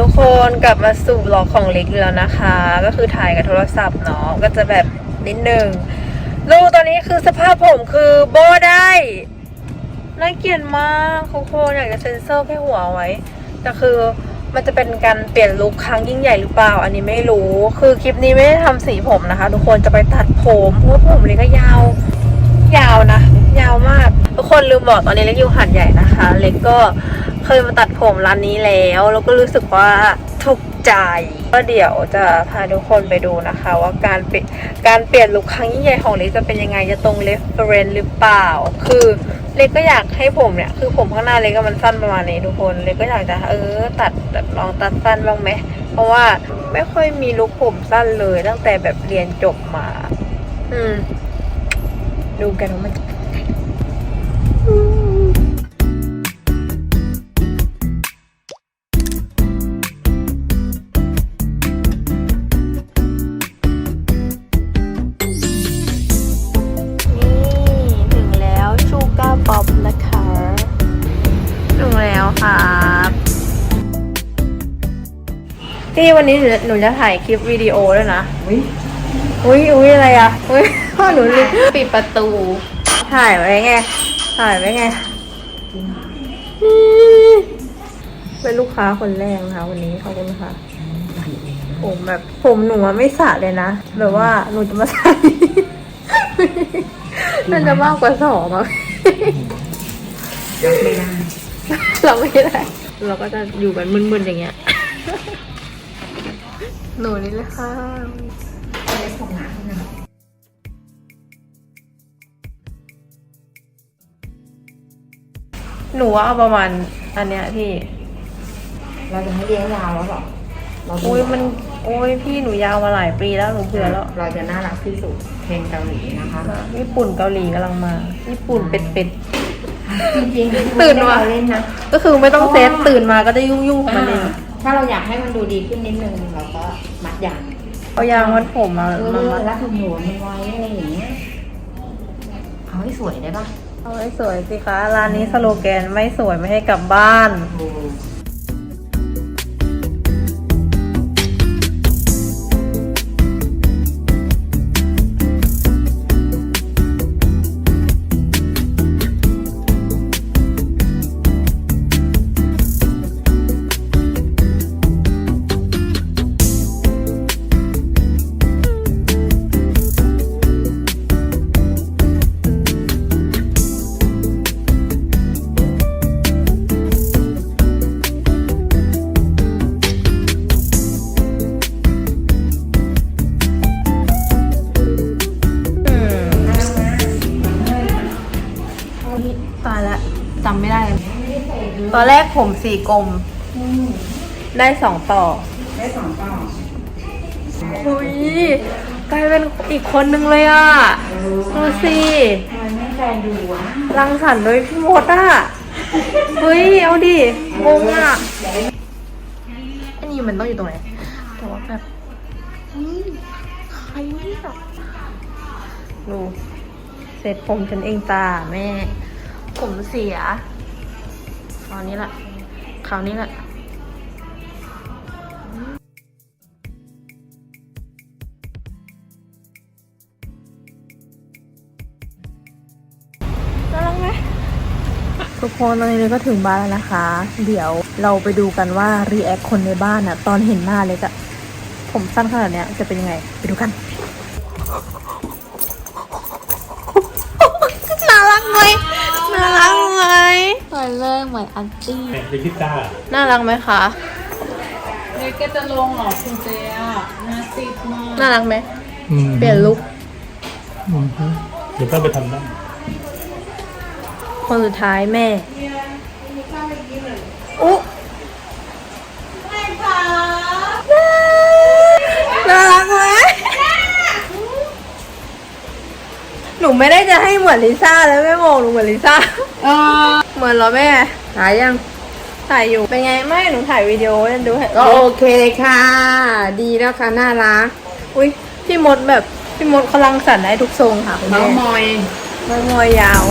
ทุกคนกลับมาสู่บล็อกของเล็กแล้วนะคะ ก็คือถ่ายกับโทรศัพท์เนาะก็จะแบบนิดนึงลูตอนนี้คือสภาพผมคือโบได้น่าเกลียดมากทุกคนอยากจะเซ็นเซอร์แค่หัวไว้แต่คือมันจะเป็นการเปลี่ยนลุคครั้งยิ่งใหญ่หรือเปล่า อันนี้ไม่รู้ คือคลิปนี้ไม่ได้ทำสีผมนะคะ ทุกคนจะไปตัดผมเพราะผมเล็กก็ยาว ยาวนะ ยาวมาก ทุกคนลืมบอกตอนนี้เล็กอยู่หัดใหญ่นะคะ เล็กก็ เคยมาตัดผมร้านนี้แล้ว แล้วก็รู้สึกว่าถูกใจ ก็เดี๋ยวจะพาทุกคนไปดูนะคะ ว่าการเปลี่ยนการเปลี่ยนลุคครั้งยิ่งใหญ่ของเล็กจะเป็นยังไงจะตรงเรฟเฟรนหรือเปล่า คือเล็กก็อยากให้ผมเนี่ย คือผมข้างหน้าเล็กก็มันสั้นประมาณนี้ทุกคนเล็กก็อยากจะเออตัดแบบลองตัดสั้นบ้างไหมเพราะว่าไม่ค่อยมีลุคผมสั้นเลย ตั้งแต่แบบเรียนจบมา อืม ดูกันว่ามันจะเป็นยังไง ที่วันนี้หนูหนูจะถ่ายคลิปวิดีโอด้วยนะอุ้ยอุ้ยอะไรอะ อุ้ยพ่อหนูลืมปิดประตู ถ่ายไว้ไง ถ่ายไว้ไงอืมเป็นลูกค้าคนแรกนะคะวันนี้ขอบคุณค่ะ ผมแบบผมหนูอะไม่สระเลยนะแบบว่าหนูจะมาใส่น่าจะมากกว่าสองอะรับไม่ได้ เราไม่ได้ เราก็จะอยู่กันมึนๆอย่างเงี้ย หนูนี่แหละค่ะเล็กของหนาเท่านั้นหนูว่าเอาประมาณอันเนี้ยพี่ เราจะไม่เลี้ยงยาวแล้วหรอเราจะโอ้ยมันโอ้ยพี่หนูยาวมาหลายปีแล้วหนูเบื่อแล้วเราจะน่ารักที่สุดเพลงเกาหลีนะคะญี่ปุ่นเกาหลีกำลังมา ญี่ปุ่นเป็ดเป็ดจริงๆตื่นมาเราเล่นนะๆก็คือไม่ต้องเซตตื่นมาก็จะยุ่งยุ่งๆของมันเอง ถ้าเราอยากให้มันดูดีขึ้นนิดนึงเราก็มัดยางเอายางมัดผมมาเอมาอมัดแล้วถุงหัวมันไว้อะไรอย่างเงี้ยเอาให้สวยได้ปะเอาให้สวยสิคะร้านนี้สโลแกนไม่สวยไม่ให้กลับบ้าน โอ้อื ตอนแรกผมสีกลม ได้สองต่อ ได้สองต่ออุ้ยกลายเป็นอีกคนนึงเลยอะดูสิทำไมไม่แฟนดูวะรังสรรค์โดยพี่มดอะเฮ้ยเอาดิงงอะอันนี้มันต้องอยู่ตรงไหนแต่ว่าแบบนี่ใครเนี่ยดูเสร็จผมฉันเองจ้าแม่ ผมเสีย คราวนี้แหละคราวนี้แหละน่ารักไหมทุกคนตอนนี้ก็ถึงบ้านแล้วนะคะ เดี๋ยวเราไปดูกันว่ารีแอคคนในบ้านอะตอนเห็นหน้าเล็กอะผมสั้นขนาดเนี้ยจะเป็นยังไง ไปดูกันน่ารักไหมน่ารักไหม ตอนเริ่มเหมือนอันตี้แข่งดิจิต้าน่ารักไหมคะเล็กก็จะลงเหรอคุณเจ๊อะน่าซีดมากน่ารักไหมเปลี่ยนลุคเดี๋ยวก็ไปทำได้คนสุดท้ายแม่อุ๊น่ารักไหมห นูไม่ได้จะให้เหมือนลิซ่าแล้วแม่มองหนูเหมือนลิซ่า เออเหมือนเหรอแม่ หายยัง ถ่ายอยู่ เป็นไงไม่หนูถ่ายวิดีโอให้ดูให้โอเคค่ะ ดีแล้วค่ะ น่ารัก อุ้ยพี่มดแบบ พี่มดเขาลังสรรค์ได้ทุกทรงค่ะคุณเมาแม่มอยมวยมวยยาว